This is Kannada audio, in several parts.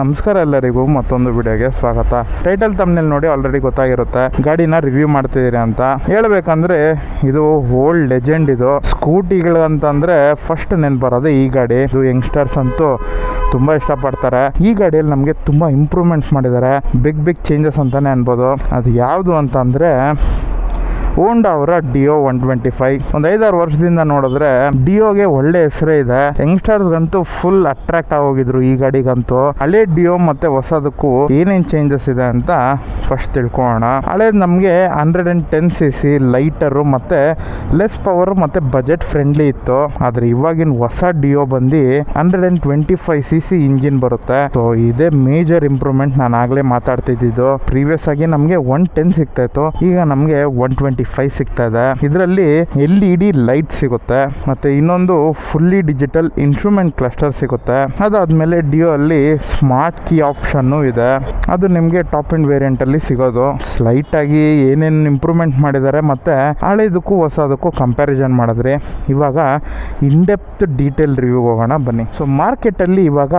ನಮಸ್ಕಾರ ಎಲ್ಲರಿಗೂ ಮತ್ತೊಂದು ವಿಡಿಯೋಗೆ ಸ್ವಾಗತ. ಟೈಟಲ್ ತಮ್ಮನೇಲಿ ನೋಡಿ ಆಲ್ರೆಡಿ ಗೊತ್ತಾಗಿರುತ್ತೆ. ಗಾಡಿನ ರಿವ್ಯೂ ಮಾಡ್ತಿದ್ದೀರಿ ಅಂತ. ಹೇಳ್ಬೇಕಂದ್ರೆ ಇದು ಓಲ್ಡ್ ಲೆಜೆಂಡ್ ಇದು. ಸ್ಕೂಟಿಗಳು ಅಂತಂದ್ರೆ ಫಸ್ಟ್ ನೆನ್ಪು ಬರೋದು ಈ ಗಾಡಿ. ಇದು ಯಂಗ್ಸ್ಟರ್ಸ್ ಅಂತೂ ತುಂಬಾ ಇಷ್ಟಪಡ್ತಾರೆ. ಈ ಗಾಡಿಯಲ್ಲಿ ನಮಗೆ ತುಂಬಾ ಇಂಪ್ರೂವ್ಮೆಂಟ್ಸ್ ಮಾಡಿದ್ದಾರೆ. ಬಿಗ್ ಬಿಗ್ ಚೇಂಜಸ್ ಅಂತಾನೆ ಅನ್ಬೋದು. ಅದು ಯಾವುದು ಅಂತಂದರೆ ಓಂಡಾ ಅವರ ಡಿಯೋ ಒನ್ ಟ್ವೆಂಟಿ ಫೈವ್ ಒಂದು ಐದಾರು ವರ್ಷದಿಂದ ನೋಡಿದ್ರೆ ಡಿಯೋಗೆ ಒಳ್ಳೆ ಹೆಸರೇ ಇದೆ. ಯಂಗ್ಸ್ಟರ್ಸ್ಗಂತೂ ಫುಲ್ ಅಟ್ರಾಕ್ಟ್ ಆಗೋಗಿದ್ರು ಈ ಗಾಡಿಗಂತೂ. ಹಳೆ ಡಿಯೋ ಮತ್ತೆ ಹೊಸದಕ್ಕೂ ಏನೇನು ಚೇಂಜಸ್ ಇದೆ ಅಂತ ಫಸ್ಟ್ ತಿಳ್ಕೊಳ್ಳೋಣ. ಹಳೆ ನಮಗೆ hundred and ten C C lighter ಮತ್ತೆ ಲೆಸ್ ಪವರ್ ಮತ್ತೆ ಬಜೆಟ್ ಫ್ರೆಂಡ್ಲಿ ಇತ್ತು. ಆದ್ರೆ ಇವಾಗಿನ ಹೊಸ ಡಿಯೋ ಬಂದು hundred and twenty five C C engine ಬರುತ್ತೆ. ಸೊ ಇದೇ ಮೇಜರ್ ಇಂಪ್ರೂವ್ಮೆಂಟ್ ನಾನು ಆಗಲೇ ಮಾತಾಡ್ತಿದ್ದು. ಪ್ರೀವಿಯಸ್ ಆಗಿ ನಮಗೆ ಒನ್ ಟೆನ್ ಸಿಗ್ತಾ ಇತ್ತು. ಈಗ ನಮಗೆ ಒನ್ ಟ್ವೆಂಟಿ ಫೈವ್ ಸಿಗ್ತಾ ಇದೆ. ಇದರಲ್ಲಿ ಎಲ್ ಇ ಡಿ ಲೈಟ್ ಸಿಗುತ್ತೆ. ಮತ್ತೆ ಇನ್ನೊಂದು ಫುಲ್ಲಿ ಡಿಜಿಟಲ್ ಇನ್ಸ್ಟ್ರೂಮೆಂಟ್ ಕ್ಲಸ್ಟರ್ ಸಿಗುತ್ತೆ. ಅದಾದ್ಮೇಲೆ ಡಿಯೋ ಅಲ್ಲಿ ಸ್ಮಾರ್ಟ್ ಕೀ ಆಪ್ಷನ್ ಇದೆ. ಅದು ನಿಮಗೆ ಟಾಪ್ ಎಂಡ್ ವೇರಿಯಂಟ್ ಅಲ್ಲಿ ಸಿಗೋದು. ಸ್ಲೈಟ್ ಆಗಿ ಏನೇನು ಇಂಪ್ರೂವ್ಮೆಂಟ್ ಮಾಡಿದ್ದಾರೆ ಮತ್ತೆ ಹಳೆದಕ್ಕೂ ಹೊಸದಕ್ಕೂ ಕಂಪ್ಯಾರಿಸನ್ ಮಾಡಿದ್ರೆ ಇವಾಗ ಇನ್ಡೆಪ್ತ್ ಡೀಟೇಲ್ ರಿವ್ಯೂ ಹೋಗೋಣ ಬನ್ನಿ. ಸೊ ಮಾರ್ಕೆಟಲ್ಲಿ ಇವಾಗ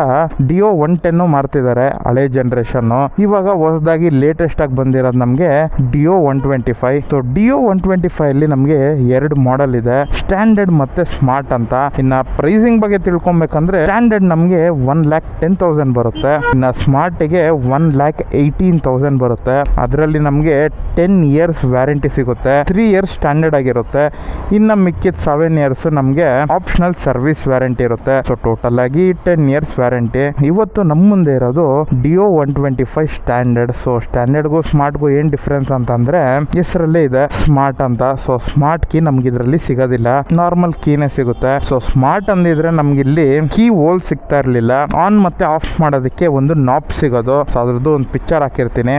ಡಿಯೋ ಒನ್ ಟೆನ್ನು ಮಾರ್ತಿದ್ದಾರೆ ಹಳೆ ಜನರೇಷನ್ ಇವಾಗ ಹೊಸದಾಗಿ ಲೇಟೆಸ್ಟ್ ಆಗಿ ಬಂದಿರೋದು ನಮಗೆ Dio one twenty five so Dio one twenty five ಅಲ್ಲಿ ನಮಗೆ ಎರಡು ಮಾಡೆಲ್ ಇದೆ. ಸ್ಟ್ಯಾಂಡರ್ಡ್ ಮತ್ತೆ ಸ್ಮಾರ್ಟ್ ಅಂತ. ಇನ್ನ ಪ್ರೈಸಿಂಗ್ ಬಗ್ಗೆ ತಿಳ್ಕೊಬೇಕಂದ್ರೆ ಸ್ಟ್ಯಾಂಡರ್ಡ್ ನಮಗೆ ಒನ್ ಲ್ಯಾಕ್ ಟೆನ್ ತೌಸಂಡ್ ಬರುತ್ತೆ. ಇನ್ನ ಸ್ಮಾರ್ಟ್ಗೆ ಒನ್ ಲ್ಯಾಕ್ ಏಯ್ಟೀನ್ ತೌಸಂಡ್ ಬರುತ್ತೆ. ಅದರಲ್ಲಿ ನಮಗೆ ಟೆನ್ ಇಯರ್ಸ್ ವ್ಯಾರಂಟಿ ಸಿಗುತ್ತೆ. ತ್ರೀ ಇಯರ್ಸ್ ಸ್ಟ್ಯಾಂಡರ್ಡ್ ಆಗಿರುತ್ತೆ. ಇನ್ನು ಮಿಕ್ಕಿದ ಸೆವೆನ್ ಇಯರ್ಸ್ ನಮಗೆ ಆಪ್ಷನಲ್ ಸರ್ವಿಸ್ ವ್ಯಾರಂಟಿ ಇರುತ್ತೆ. ಸೊ ಟೋಟಲ್ ಆಗಿ ಟೆನ್ ಇಯರ್ಸ್ ವ್ಯಾರಂಟಿ ಇವತ್ತು ನಮ್ಮ ಮುಂದೆ ಇರೋದು Dio one twenty five standard so ಸ್ಟ್ಯಾಂಡರ್ಡ್ಗೂ ಸ್ಮಾರ್ಟ್ಗೂ ಏನು ಡಿಫ್ರೆನ್ಸ್ ಅಂತಂದ್ರೆ ಹೆಸರಲ್ಲೇ ಇದೆ. ಸ್ಮಾರ್ಟ್ ಅಂತ. ಸೊ ಸ್ಮಾರ್ಟ್ ಕೀ ನಮ್ಗೆ ಇದರಲ್ಲಿ ಸಿಗೋದಿಲ್ಲ. ನಾರ್ಮಲ್ ಕೀನೇ ಸಿಗುತ್ತೆ. ಸೊ ಸ್ಮಾರ್ಟ್ ಅಂದಿದ್ರೆ ನಮ್ಗೆ ಇಲ್ಲಿ ಕೀ ಹೋಲ್ ಸಿಗ್ತಾ ಇರಲಿಲ್ಲ. ಆನ್ ಮತ್ತೆ ಆಫ್ ಮಾಡೋದಕ್ಕೆ ಒಂದು ನಾಪ್ ಸಿಗೋದು. ಸೊ ಅದ್ರದ್ದು ಒಂದು ಪಿಕ್ಚರ್ ಹಾಕಿರ್ತೀನಿ.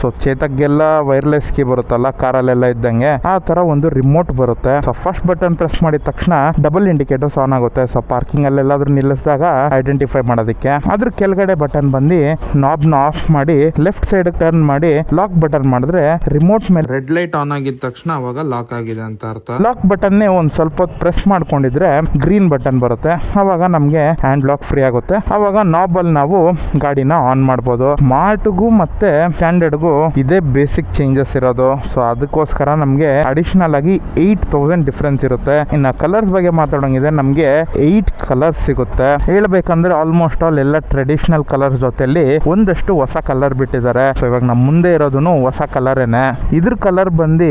ಸೊ ಚೇತಕ್ಗೆಲ್ಲ ವೈರ್ಲೆಸ್ ಕೀ ಬರುತ್ತಲ್ಲ ಕಾರಲ್ಲೆಲ್ಲ ಇದ್ದಂಗೆ ಆ ತರ ಒಂದು ರಿಮೋಟ್ ಬರುತ್ತೆ. ಸೊ ಫಸ್ಟ್ ಬಟನ್ ಪ್ರೆಸ್ ಮಾಡಿದ ತಕ್ಷಣ ಡಬಲ್ ಇಂಡಿಕೇಟರ್ಸ್ ಆನ್ ಆಗುತ್ತೆ. ಸೊ ಪಾರ್ಕಿಂಗ್ ಅಲ್ಲೆಲ್ಲಾದ್ರೂ ನಿಲ್ಲಿಸಿದಾಗ ಐಡೆಂಟಿಫೈ ಮಾಡೋದಕ್ಕೆ. ಅದ್ರ ಕೆಳಗಡೆ ಬಟನ್ ಬಂದು ನಾಬ್ನ ನ ಆಫ್ ಮಾಡಿ ಲೆಫ್ಟ್ ಸೈಡ್ ಟರ್ನ್ ಮಾಡಿ ಲಾಕ್ ಬಟನ್ ಮಾಡಿದ್ರೆ ರಿಮೋಟ್ ಮೇಲೆ ರೆಡ್ ಲೈಟ್ ಆನ್ ಆಗಿದ ತಕ್ಷಣ ಅವಾಗ ಲಾಕ್ ಆಗಿದೆ ಅಂತ ಅರ್ಥ. ಲಾಕ್ ಬಟನ್ ಒಂದ್ ಸ್ವಲ್ಪ ಹೊತ್ತು ಪ್ರೆಸ್ ಮಾಡ್ಕೊಂಡಿದ್ರೆ ಗ್ರೀನ್ ಬಟನ್ ಬರುತ್ತೆ. ಅವಾಗ ನಮಗೆ ಹ್ಯಾಂಡ್ ಲಾಕ್ ಫ್ರೀ ಆಗುತ್ತೆ. ಅವಾಗ ನಾಬಲ್ ನಾವು ಗಾಡಿನ ಆನ್ ಮಾಡ್ಬೋದು. ಸ್ಮಾರ್ಟ್ಗೂ ಮತ್ತೆ ಸ್ಟ್ಯಾಂಡರ್ಡ್ಗೂ ಇದೇ ಬೇಸಿಕ್ ಚೇಂಜಸ್ ಇರೋದು. ಸೊ ಅದಕ್ಕೋಸ್ಕರ ನಮಗೆ ಅಡಿಷನಲ್ ಆಗಿ ಏಯ್ಟ್ ತೌಸಂಡ್ ಡಿಫ್ರೆನ್ಸ್ ಇರುತ್ತೆ. ಇನ್ನ ಕಲರ್ಸ್ ಬಗ್ಗೆ ಮಾತಾಡೋಂಗಿದೆ ನಮಗೆ ಏಯ್ಟ್ ಕಲರ್ಸ್ ಸಿಗುತ್ತೆ. ಹೇಳ್ಬೇಕಂದ್ರೆ ಆಲ್ಮೋಸ್ಟ್ ಆಲ್ ಎಲ್ಲ ಟ್ರೆಡಿಷನಲ್ ಕಲರ್ಸ್ ಜೊತೆಲಿ ಒಂದಷ್ಟು ಹೊಸ ಕಲರ್ ಬಿಟ್ಟಿದ್ದಾರೆ. ಸೊ ಇವಾಗ ನಮ್ಮ ಮುಂದೆ ಇರೋದು ಹೊಸ ಕಲರೇನೆ ಇದ್ರ ಕಲರ್ ಬಂದು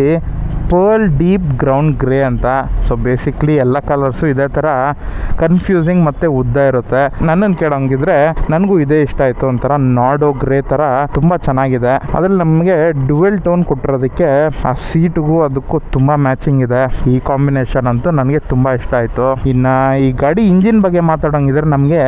ಪರ್ಲ್ ಡೀಪ್ ಗ್ರೌಂಡ್ ಗ್ರೇ ಅಂತ. ಸೊ ಬೇಸಿಕ್ಲಿ ಎಲ್ಲ ಕಲರ್ಸು ಇದೇ ಥರ ಕನ್ಫ್ಯೂಸಿಂಗ್ ಮತ್ತು ಉದ್ದ ಇರುತ್ತೆ. ನನ್ನನ್ನು ಕೇಳೋಂಗಿದ್ರೆ ನನಗೂ ಇದೇ ಇಷ್ಟ ಆಯಿತು ಒಂಥರ ನಾಡೋ ಗ್ರೇ ಥರ ತುಂಬ ಚೆನ್ನಾಗಿದೆ. ಅದ್ರಲ್ಲಿ ನಮಗೆ ಡ್ಯುವೆಲ್ ಟೋನ್ ಕೊಟ್ಟಿರೋದಕ್ಕೆ ಆ ಸೀಟ್ಗೂ ಅದಕ್ಕೂ ತುಂಬ ಮ್ಯಾಚಿಂಗ್ ಇದೆ. ಈ ಕಾಂಬಿನೇಷನ್ ಅಂತೂ ನನಗೆ ತುಂಬ ಇಷ್ಟ ಆಯಿತು. ಇನ್ನು ಈ ಗಾಡಿ ಇಂಜಿನ್ ಬಗ್ಗೆ ಮಾತಾಡೋಂಗಿದ್ರೆ ನಮಗೆ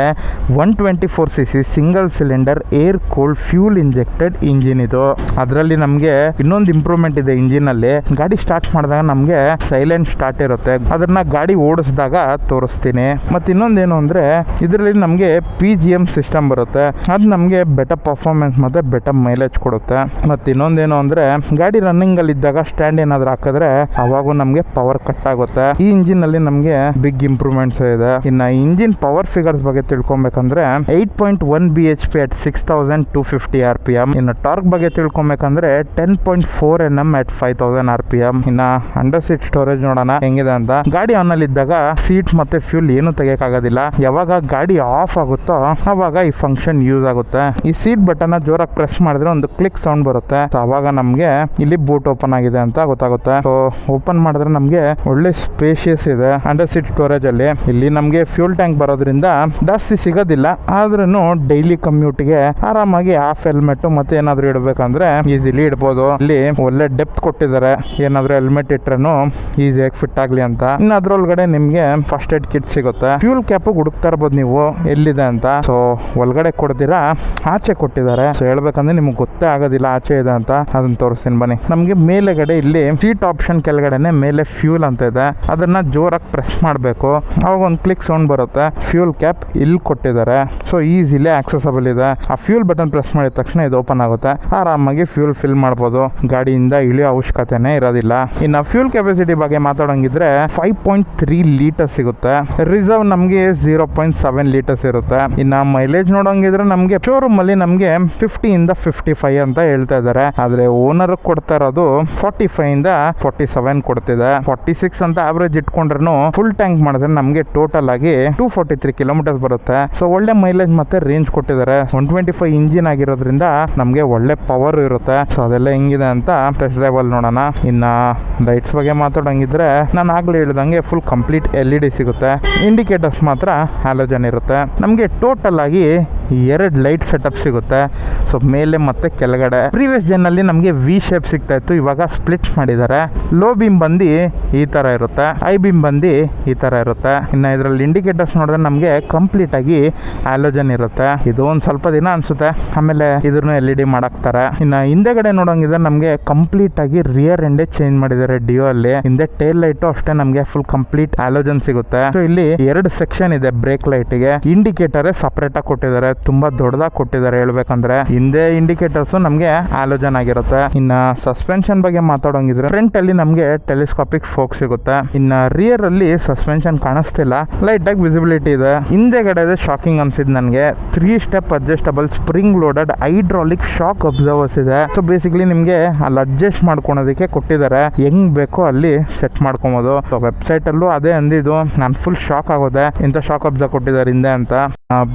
one twenty four C C single cylinder air cold fuel injected engine ಇದು. ಅದರಲ್ಲಿ ನಮಗೆ ಇನ್ನೊಂದು ಇಂಪ್ರೂವ್ಮೆಂಟ್ ಇದೆ ಇಂಜಿನಲ್ಲಿ. ಗಾಡಿ ಸ್ಟಾರ್ಟ್ ಮಾಡಿದಾಗ ನಮಗೆ ಸೈಲೆಂಟ್ ಸ್ಟಾರ್ಟ್ ಇರುತ್ತೆ. ಅದನ್ನ ಗಾಡಿ ಓಡಿಸಿದಾಗ ತೋರಿಸ್ತೀನಿ. ಮತ್ತು ಇನ್ನೊಂದೇನು ಅಂದರೆ, ಇದರಲ್ಲಿ ನಮಗೆ ಪಿ ಜಿ ಎಂ ಸಿಸ್ಟಮ್ ಬರುತ್ತೆ. ಅದು ನಮಗೆ ಬೆಟರ್ ಪರ್ಫಾರ್ಮೆನ್ಸ್ ಮತ್ತು ಬೆಟರ್ ಮೈಲೇಜ್ ಕೊಡುತ್ತೆ. ಮತ್ತು ಇನ್ನೊಂದೇನು ಅಂದರೆ, ಗಾಡಿ ರನ್ನಿಂಗಲ್ಲಿ ಇದ್ದಾಗ ಸ್ಟ್ಯಾಂಡ್ ಏನಾದರೂ ಹಾಕಿದ್ರೆ ಅವಾಗೂ ನಮಗೆ ಪವರ್ ಕಟ್ ಆಗುತ್ತೆ. ಈ ಇಂಜಿನಲ್ಲಿ ನಮಗೆ ಬಿಗ್ ಇಂಪ್ರೂವ್ಮೆಂಟ್ಸ್ ಇದೆ. ಇನ್ನು ಇಂಜಿನ್ ಪವರ್ ಫಿಗರ್ಸ್ ಬಗ್ಗೆ ತಿಳ್ಕೊಬೇಕಂದ್ರೆ eight point one B H P at six thousand two fifty R P M ಇನ್ನು ಟಾರ್ಕ್ ಬಗ್ಗೆ ತಿಳ್ಕೊಬೇಕಂದ್ರೆ ten point four N M at five thousand R P M ಇನ್ನ ಅಂಡರ್ ಸೀಟ್ ಸ್ಟೋರೇಜ್ ನೋಡೋಣ, ಹೆಂಗಿದೆ ಅಂತ. ಗಾಡಿ ಆನ್ ಅಲ್ಲಿ ಇದ್ದಾಗ ಸೀಟ್ ಮತ್ತೆ ಫ್ಯೂಲ್ ಏನು ತೆಗಿಯಕ್ಕಾಗೋದಿಲ್ಲ. ಯಾವಾಗ ಗಾಡಿ ಆಫ್ ಆಗುತ್ತೋ ಅವಾಗ ಈ ಫಂಕ್ಷನ್ ಯೂಸ್ ಆಗುತ್ತೆ. ಈ ಸೀಟ್ ಬಟನ್ ಜೋರಾಗಿ ಪ್ರೆಸ್ ಮಾಡಿದ್ರೆ ಒಂದು ಕ್ಲಿಕ್ ಸೌಂಡ್ ಬರುತ್ತೆ. ಅವಾಗ ನಮಗೆ ಇಲ್ಲಿ ಬೂಟ್ ಓಪನ್ ಆಗಿದೆ ಅಂತ ಗೊತ್ತಾಗುತ್ತೆ. ಸೊ ಓಪನ್ ಮಾಡಿದ್ರೆ ನಮಗೆ ಒಳ್ಳೆ ಸ್ಪೇಷಿಯಸ್ ಇದೆ ಅಂಡರ್ ಸೀಟ್ ಸ್ಟೋರೇಜ್ ಅಲ್ಲಿ. ಇಲ್ಲಿ ನಮಗೆ ಫ್ಯೂಲ್ ಟ್ಯಾಂಕ್ ಬರೋದ್ರಿಂದ ಜಾಸ್ತಿ ಸಿಗೋದಿಲ್ಲ. ಆದ್ರೂ ಡೈಲಿ ಕಮ್ಯೂಟ್ಗೆ ಆರಾಮಾಗಿ ಹಾಫ್ ಹೆಲ್ಮೆಟ್ ಮತ್ತೆ ಏನಾದ್ರು ಇಡಬೇಕಂದ್ರೆ ಈಸಿಲಿ ಇಡಬಹುದು ಇಲ್ಲಿ ಒಳ್ಳೆ ಡೆಪ್ತ್ ಕೊಟ್ಟಿದ್ದಾರೆ. ಏನಾದ್ರು ಹೆಲ್ಮೆಟ್ ಇಟ್ರೂ ಈಸಿಯಾಗಿ ಫಿಟ್ ಆಗಲಿ ಅಂತ. ಇನ್ನು ಅದ್ರೊಳಗಡೆ ನಿಮಗೆ ಫಸ್ಟ್ ಏಡ್ ಕಿಟ್ ಸಿಗುತ್ತೆ. ಫ್ಯೂಲ್ ಕ್ಯಾಪ್ ಹುಡುಕ್ತಾ ಇರ್ಬೋದು ನೀವು. ಎಲ್ಲಿದೆ ಅಂತ. ಸೊ ಒಳಗಡೆ ಕೊಡ್ತೀರಾ? ಆಚೆ ಕೊಟ್ಟಿದ್ದಾರೆ. ಸೊ ಹೇಳ್ಬೇಕಂದ್ರೆ ನಿಮ್ಗೆ ಗೊತ್ತೇ ಆಗೋದಿಲ್ಲ ಆಚೆ ಇದೆ ಅಂತ. ಅದನ್ನ ತೋರಿಸ್ತೀನಿ ಬನ್ನಿ. ನಮಗೆ ಮೇಲೆಗಡೆ ಇಲ್ಲಿ ಸೀಟ್ ಆಪ್ಷನ್ ಕೆಳಗಡೆನೆ ಮೇಲೆ ಫ್ಯೂಲ್ ಅಂತ ಇದೆ. ಅದನ್ನ ಜೋರಾಗಿ ಪ್ರೆಸ್ ಮಾಡಬೇಕು. ಅವಾಗ ಒಂದು ಕ್ಲಿಕ್ ಸೌಂಡ್ ಬರುತ್ತೆ. ಫ್ಯೂಲ್ ಕ್ಯಾಪ್ ಇಲ್ಲಿ ಕೊಟ್ಟಿದ್ದಾರೆ. ಸೊ ಈಸಿಲಿ ಆಕ್ಸೆಸಬಲ್ ಇದೆ. ಆ ಫ್ಯೂಲ್ ಬಟನ್ ಪ್ರೆಸ್ ಮಾಡಿದ ತಕ್ಷಣ ಇದು ಓಪನ್ ಆಗುತ್ತೆ. ಆರಾಮಾಗಿ ಫ್ಯೂಲ್ ಫಿಲ್ ಮಾಡ್ಬೋದು. ಗಾಡಿಯಿಂದ ಇಳಿಯೋ ಅವಶ್ಯಕತೆನೇ ಇರೋದಿಲ್ಲ. ಇನ್ನು ಫ್ಯೂಲ್ ಕೆಪಾಸಿಟಿ ಬಗ್ಗೆ ಮಾತಾಡೋಂಗಿದ್ರೆ ಫೈವ್ ಪಾಯಿಂಟ್ ತ್ರೀ ಲೀಟರ್ ಸಿಗುತ್ತೆ. ರಿಸರ್ವ್ ನಮಗೆ ಜೀರೋ ಪಾಯಿಂಟ್ ಸೆವೆನ್ ಲೀಟರ್ಸ್ ಇರುತ್ತೆ ಇನ್ನು ಮೈಲೇಜ್ ನೋಡೋಂಗಿದ್ರೆ ನಮಗೆ ಶೋರೂಮ್ ಅಲ್ಲಿ ನಮಗೆ ಫಿಫ್ಟಿ ಇಂದ ಫಿಫ್ಟಿ ಫೈವ್ ಅಂತ ಹೇಳ್ತಾ ಇದ್ದಾರೆ ಆದ್ರೆ ಓನರ್ ಕೊಡ್ತಾ ಇರೋದು ಫಾರ್ಟಿ ಫೈವ್ ಇಂದ ಫಾರ್ಟಿ ಸೆವೆನ್ ಕೊಡ್ತಿದೆ. ಫಾರ್ಟಿ ಸಿಕ್ಸ್ ಅಂತ ಆವರೇಜ್ ಇಟ್ಕೊಂಡ್ರೂ ಫುಲ್ ಟ್ಯಾಂಕ್ ಮಾಡಿದ್ರೆ ನಮಗೆ ಟೋಟಲ್ ಆಗಿ ಟೂ ಫಾರ್ಟಿ ತ್ರೀ ಕಿಲೋಮೀಟರ್ಸ್ ಬರುತ್ತೆ. ಸೊ ಒಳ್ಳೆ ಮೈಲೇಜ್ ಮತ್ತೆ ರೇಂಜ್ ಕೊಟ್ಟಿದ್ದಾರೆ. ಒನ್ ಟ್ವೆಂಟಿ ಫೈವ್ ಇಂಜಿನ್ ಆಗಿರೋದ್ರಿಂದ ನಮಗೆ ಒಳ್ಳೆ ಪವರ್ ಇರುತ್ತೆ. ಸೊ ಅದೆಲ್ಲ ಹೆಂಗಿದೆ ಅಂತ ಟೆಸ್ಟ್ ಡ್ರೈವಲ್ ನೋಡೋಣ. ಇನ್ನ ಲೈಟ್ಸ್ ಬಗ್ಗೆ ಮಾತಾಡೋಂಗಿದ್ರೆ ನಾನು ಆಗ್ಲೇ ಹೇಳ್ದಂಗೆ full complete L E D ಸಿಗುತ್ತೆ. ಇಂಡಿಕೇಟರ್ಸ್ ಮಾತ್ರ ಹ್ಯಾಲೋಜನ್ ಇರುತ್ತೆ. ನಮಗೆ ಟೋಟಲ್ ಆಗಿ ಎರಡು ಲೈಟ್ ಸೆಟಪ್ ಸಿಗುತ್ತೆ. ಸೊ ಮೇಲೆ ಮತ್ತೆ ಕೆಳಗಡೆ. ಪ್ರೀವಿಯಸ್ ಅಲ್ಲಿ ನಮಗೆ ವಿ ಶೇಪ್ ಸಿಗ್ತಾ ಇತ್ತು, ಇವಾಗ ಸ್ಪ್ಲಿಟ್ ಮಾಡಿದ್ದಾರೆ. ಲೋ ಬೀಮ್ ಬಂದು ಈ ತರ ಇರುತ್ತೆ. ಐ ಬೀಮ್ ಬಂದು ಈ ತರ ಇರುತ್ತೆ. ಇನ್ನು ಇದರಲ್ಲಿ ಇಂಡಿಕೇಟರ್ಸ್ ನೋಡಿದ್ರೆ ನಮಗೆ ಕಂಪ್ಲೀಟ್ ಆಗಿ ಆಲೋಜನ್ ಇರುತ್ತೆ. ಇದು ಒಂದು ಸ್ವಲ್ಪ ದಿನ ಅನ್ಸುತ್ತೆ. ಆಮೇಲೆ ಇದ್ರನ್ನು ಎಲ್ ಇ ಡಿ ಮಾಡಾಕ್ತಾರೆ. ಇನ್ನು ಹಿಂದೆಗಡೆ ನೋಡೋಂಗಿದ್ರೆ ನಮಗೆ ಕಂಪ್ಲೀಟ್ ಆಗಿ ರಿಯರ್ ಎಂಡೇ ಚೇಂಜ್ ಮಾಡಿದ್ದಾರೆ, ಡಿಯೋ ಅಲ್ಲಿ. ಹಿಂದೆ ಟೇಲ್ ಲೈಟ್ ಅಷ್ಟೇ ನಮಗೆ ಫುಲ್ ಕಂಪ್ಲೀಟ್ ಆಲೋಜನ್ ಸಿಗುತ್ತೆ. ಸೊ ಇಲ್ಲಿ ಎರಡು ಸೆಕ್ಷನ್ ಇದೆ ಬ್ರೇಕ್ ಲೈಟ್ಗೆ. ಇಂಡಿಕೇಟರ್ ಸಪರೇಟ್ ಆಗಿ ಕೊಟ್ಟಿದ್ದಾರೆ, ತುಂಬಾ ದೊಡ್ಡದಾಗಿ ಕೊಟ್ಟಿದ್ದಾರೆ ಹೇಳ್ಬೇಕಂದ್ರೆ. ಹಿಂದೆ ಇಂಡಿಕೇಟರ್ಸ್ ನಮಗೆ ಆಲೋಜನ್ ಆಗಿರುತ್ತೆ. ಇನ್ನ ಸಸ್ಪೆನ್ಷನ್ ಬಗ್ಗೆ ಮಾತಾಡೋಂಗಿದ್ರೆ ಫ್ರಂಟ್ ಅಲ್ಲಿ ನಮಗೆ ಟೆಲಿಸ್ಕೋಪಿಕ್ ಫೋಕ್ ಸಿಗುತ್ತೆ. ಇನ್ನ ರಿಯರ್ ಅಲ್ಲಿ ಸಸ್ಪೆನ್ಷನ್ ಕಾಣಿಸ್ತಿಲ್ಲ ಲೈಟ್ ಆಗಿ ವಿಸಿಬಿಲಿಟಿ ಇದೆ. ಹಿಂದೆಗಡೆ ಶಾಕಿಂಗ್ ಅನ್ಸಿದ್ ನನಗೆ. Three step adjustable spring loaded hydraulic shock absorbers ಇದೆ. ಸೊ ಬೇಸಿಕಲಿ ನಿಮಗೆ ಅಲ್ಲಿ ಅಡ್ಜಸ್ಟ್ ಮಾಡ್ಕೊಳೋದಕ್ಕೆ ಕೊಟ್ಟಿದ್ದಾರೆ. ಹೆಂಗ್ ಬೇಕೋ ಅಲ್ಲಿ ಸೆಟ್ ಮಾಡ್ಕೊಬೋದು. ವೆಬ್ಸೈಟ್ ಅಲ್ಲೂ ಅದೇ ಅಂದಿದ್ದು. ನಾನು ಫುಲ್ ಶಾಕ್ ಆಗೋದೆ. ಇಂಥ ಶಾಕ್ ಅಬ್ಸ ಕೊಟ್ಟಿದ್ದಾರೆ ಹಿಂದೆ ಅಂತ.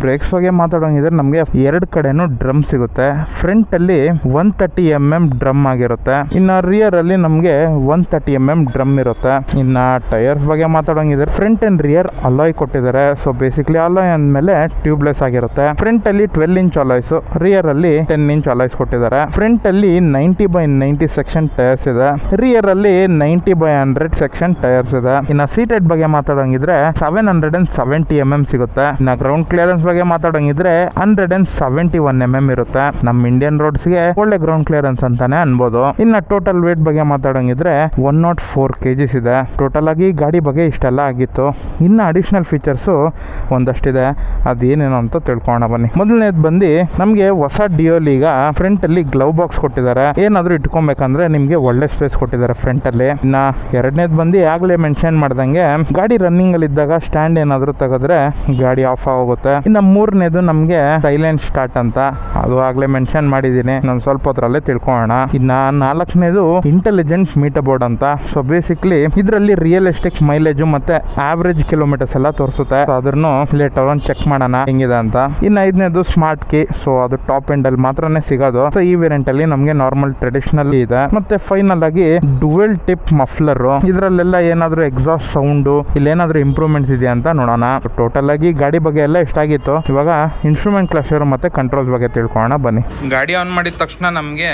ಬ್ರೇಕ್ಸ್ ಬಗ್ಗೆ ಮಾತಾಡೋಂಗಿದ್ರೆ ನಮಗೆ ಎರಡು ಕಡೆನೂ ಡ್ರಮ್ ಸಿಗುತ್ತೆ. ಫ್ರಂಟ್ ಅಲ್ಲಿ one thirty M M drum ಆಗಿರುತ್ತೆ. ಇನ್ನ ರಿಯರ್ ಅಲ್ಲಿ ನಮಗೆ one thirty M M drum ಇರುತ್ತೆ. ಇನ್ನ ಟೈರ್ಸ್ ಬಗ್ಗೆ ಮಾತಾಡೋಂಗಿದ್ರೆ ಫ್ರಂಟ್ ಅಂಡ್ ರಿಯರ್ ಅಲಾಯ್ ಕೊಟ್ಟಿದ್ದಾರೆ. ಸೊ ಬೇಸಿಕ್ಲಿ ಅಲಾಯ್ ಅಂದಮೇಲೆ ಟ್ಯೂಬ್ಲೆಸ್ ಆಗಿರುತ್ತೆ. ಫ್ರಂಟ್ ಅಲ್ಲಿ ಟ್ವೆಲ್ ಇಂಚ್ ಅಲಾಯ್ಸ್ ರಿಯರ್ ಅಲ್ಲಿ ಟೆನ್ ಇಂಚ್ ಅಲಾಯ್ಸ್ ಕೊಟ್ಟಿದ್ದಾರೆ. ಫ್ರಂಟ್ ಅಲ್ಲಿ ninety by ninety section tyres ಇದೆ. ರಿಯರ್ ಅಲ್ಲಿ ninety by hundred section tyres ಇದೆ. ಇನ್ನು ಸೀಟೆಡ್ ಬಗ್ಗೆ ಮಾತಾಡೋಂಗಿದ್ರೆ seven hundred and seventy M M ಸಿಗುತ್ತೆ. ಇನ್ನ ಗ್ರೌಂಡ್ ಕ್ಲಿಯರೆನ್ಸ್ ಬಗ್ಗೆ ಮಾತಾಡೋಂಗಿದ್ರೆ hundred and seventy one M M ಇರುತ್ತೆ. ನಮ್ಮ ಇಂಡಿಯನ್ ರೋಡ್ಸ್ಗೆ ಒಳ್ಳೆ ಗ್ರೌಂಡ್ ಕ್ಲಿಯರೆನ್ಸ್ ಅಂತಾನೆ ಅನ್ಬೋದು. ಇನ್ನ ಟೋಟಲ್ ವೇಟ್ ಬಗ್ಗೆ ಮಾತಾಡೋಂಗಿದ್ರೆ ಒನ್ ನಾಟ್ ಫೋರ್ ಕೆಜಿಸ್ ಇದೆ. ಟೋಟಲ್ ಆಗಿ ಗಾಡಿ ಬಗ್ಗೆ ಇಷ್ಟೆಲ್ಲ ಆಗಿತ್ತು. ಇನ್ನು ಅಡಿಷನಲ್ ಫೀಚರ್ಸು ಒಂದಷ್ಟಿದೆ. ಅದೇನೇನು ಅಂತ ತಿಳ್ಕೊಳ್ಳೋಣ ಬನ್ನಿ. ಮೊದಲನೇದು ಬಂದು ನಮಗೆ ಹೊಸ ಡಿಯೋಲ್ ಈಗ ಫ್ರಂಟ್ ಅಲ್ಲಿ ಗ್ಲೌ ಬಾಕ್ಸ್ ಕೊಟ್ಟಿದ್ದಾರೆ. ಏನಾದರೂ ಇಟ್ಕೊಬೇಕಂದ್ರೆ ನಿಮಗೆ ಒಳ್ಳೆ ಸ್ಪೇಸ್ ಕೊಟ್ಟಿದ್ದಾರೆ. ಫ್ರಂಟ್ ಅಲ್ಲಿ. ಇನ್ನ ಎರಡನೇದು ಬಂದು ಆಗ್ಲೇ ಮೆನ್ಷನ್ ಮಾಡ್ದಂಗೆ ಗಾಡಿ ರನ್ನಿಂಗ್ ಅಲ್ಲಿ ಇದ್ದಾಗ ಸ್ಟ್ಯಾಂಡ್ ಏನಾದರೂ ತೆಗೆದ್ರೆ ಗಾಡಿ ಆಫ್ ಆಗೋಗುತ್ತೆ. ಇನ್ನು ಮೂರನೇದು ನಮಗೆ ಸೈಲೆಂಟ್ ಸ್ಟಾರ್ಟ್ ಅಂತ. ಅದು ಆಗ್ಲೇ ಮೆನ್ಷನ್ ಮಾಡಿದೀನಿ ನಾನು ಸ್ವಲ್ಪ ಅದ್ರಲ್ಲೇ ತಿಳ್ಕೊಳ್ಳೋಣ. ಇನ್ನ ನಾಲ್ಕನೇದು ಇಂಟೆಲಿಜೆಂಟ್ ಮೀಟರ್ ಬೋರ್ಡ್ ಅಂತ. ಸೊ ಬೇಸಿಕ್ಲಿ ಇದರಲ್ಲಿ ರಿಯಲಿಸ್ಟಿಕ್ ಮೈಲೇಜ್ ಮತ್ತೆ ಆವರೇಜ್ ಕಿಲೋಮೀಟರ್ಸ್ ಎಲ್ಲ ತೋರಿಸುತ್ತೆ. ಅದನ್ನು ಲೇಟರ್ ಒಂದು ಚೆಕ್ ಮಾಡೋಣ ಹೆಂಗಿದೆ ಅಂತ. ಇನ್ನು ಐದನೇದು ಸ್ಮಾರ್ಟ್ ಕೀ ಸೊ ಅದು ಟಾಪ್ ಎಂಡ್ ಅಲ್ಲಿ ಮಾತ್ರನೇ ಸಿಗೋದು. ಸೊ ಈ ವೇರಿಯಂಟ್ ಅಲ್ಲಿ ನಮಗೆ ನಾರ್ಮಲ್ ಟ್ರೆಡಿಷನಲ್ ಇದೆ. ಮತ್ತೆ ಫೈನಲ್ ಆಗಿ ಡುವೆಲ್ ಟಿಪ್ ಮಫ್ಲರ್. ಇದರಲ್ಲೆಲ್ಲ ಏನಾದರೂ ಎಕ್ಸಾಸ್ಟ್ ಸೌಂಡು ಇಲ್ಲಿ ಏನಾದರೂ ಇಂಪ್ರೂವ್ಮೆಂಟ್ಸ್ ಇದೆಯಾ ಅಂತ ನೋಡೋಣ. ಟೋಟಲ್ ಆಗಿ ಗಾಡಿ ಬಗ್ಗೆ ಎಲ್ಲ ಇಷ್ಟಾಗಿತ್ತು ಇವಾಗ ಇನ್ಸ್ಟ್ರೂಮೆಂಟ್ ಕ್ಲಸ್ಟರ್ ಮತ್ತೆ ಕಂಟ್ರೋಲ್ಸ್ ಬಗ್ಗೆ ತಿಳ್ಕೊಳ್ಳೋಣ, ಬನ್ನಿ. ಗಾಡಿ ಆನ್ ಮಾಡಿದ ತಕ್ಷಣ ನಮಗೆ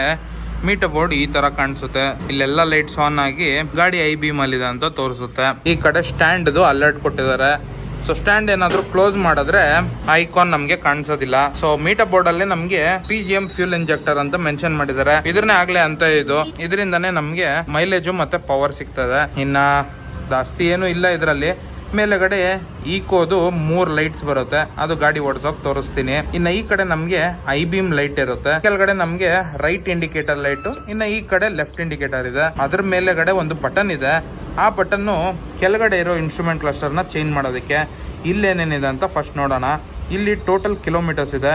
ಮೀಟರ್ ಬೋರ್ಡ್ ಈ ತರ ಕಾಣಿಸುತ್ತೆ. ಇಲ್ಲೆಲ್ಲ ಲೈಟ್ಸ್ ಆನ್ ಆಗಿ ಗಾಡಿ ಐ ಬೀಮ್ ಅಲ್ಲಿ ಅಂತ ತೋರಿಸುತ್ತೆ. ಈ ಕಡೆ ಸ್ಟ್ಯಾಂಡ್ ಅಲರ್ಟ್ ಕೊಟ್ಟಿದ್ದಾರೆ. ಸೊ ಸ್ಟ್ಯಾಂಡ್ ಏನಾದ್ರು ಕ್ಲೋಸ್ ಮಾಡಿದ್ರೆ ಐಕಾನ್ ನಮಗೆ ಕಾಣಿಸೋದಿಲ್ಲ. ಸೊ ಮೀಟರ್ ಬೋರ್ಡ್ ಅಲ್ಲಿ ನಮಗೆ P G M fuel injector ಅಂತ ಮೆನ್ಷನ್ ಮಾಡಿದ್ದಾರೆ. ಇದ್ರನ್ನೇ ಆಗ್ಲೇ ಅಂತ ಇದು. ಇದರಿಂದಾನೇ ನಮಗೆ ಮೈಲೇಜು ಮತ್ತೆ ಪವರ್ ಸಿಗ್ತದೆ. ಇನ್ನ ಜಾಸ್ತಿ ಏನು ಇಲ್ಲ ಇದರಲ್ಲಿ. ಮೇಲೆಗಡೆ ಈಕೋದು ಮೂರ್ ಲೈಟ್ಸ್ ಬರುತ್ತೆ. ಅದು ಗಾಡಿ ಓಡಿಸೋಕ್ ತೋರಿಸ್ತೀನಿ. ಇನ್ನ ಈ ಕಡೆ ನಮ್ಗೆ ಐ ಬಿಮ್ ಲೈಟ್ ಇರುತ್ತೆ. ಕೆಳಗಡೆ ನಮ್ಗೆ ರೈಟ್ ಇಂಡಿಕೇಟರ್ ಲೈಟ್ ಇನ್ನ ಈ ಕಡೆ ಲೆಫ್ಟ್ ಇಂಡಿಕೇಟರ್ ಇದೆ. ಅದ್ರ ಮೇಲೆಗಡೆ ಒಂದು ಬಟನ್ ಇದೆ. ಆ ಬಟನ್ ಕೆಳಗಡೆ ಇರೋ ಇನ್ಸ್ಟ್ರೂಮೆಂಟ್ ಕ್ಲಸ್ಟರ್ನ ಚೇಂಜ್ ಮಾಡೋದಕ್ಕೆ. ಇಲ್ಲೇನೇನಿದೆ ಅಂತ ಫಸ್ಟ್ ನೋಡೋಣ. ಇಲ್ಲಿ ಟೋಟಲ್ ಕಿಲೋಮೀಟರ್ಸ್ ಇದೆ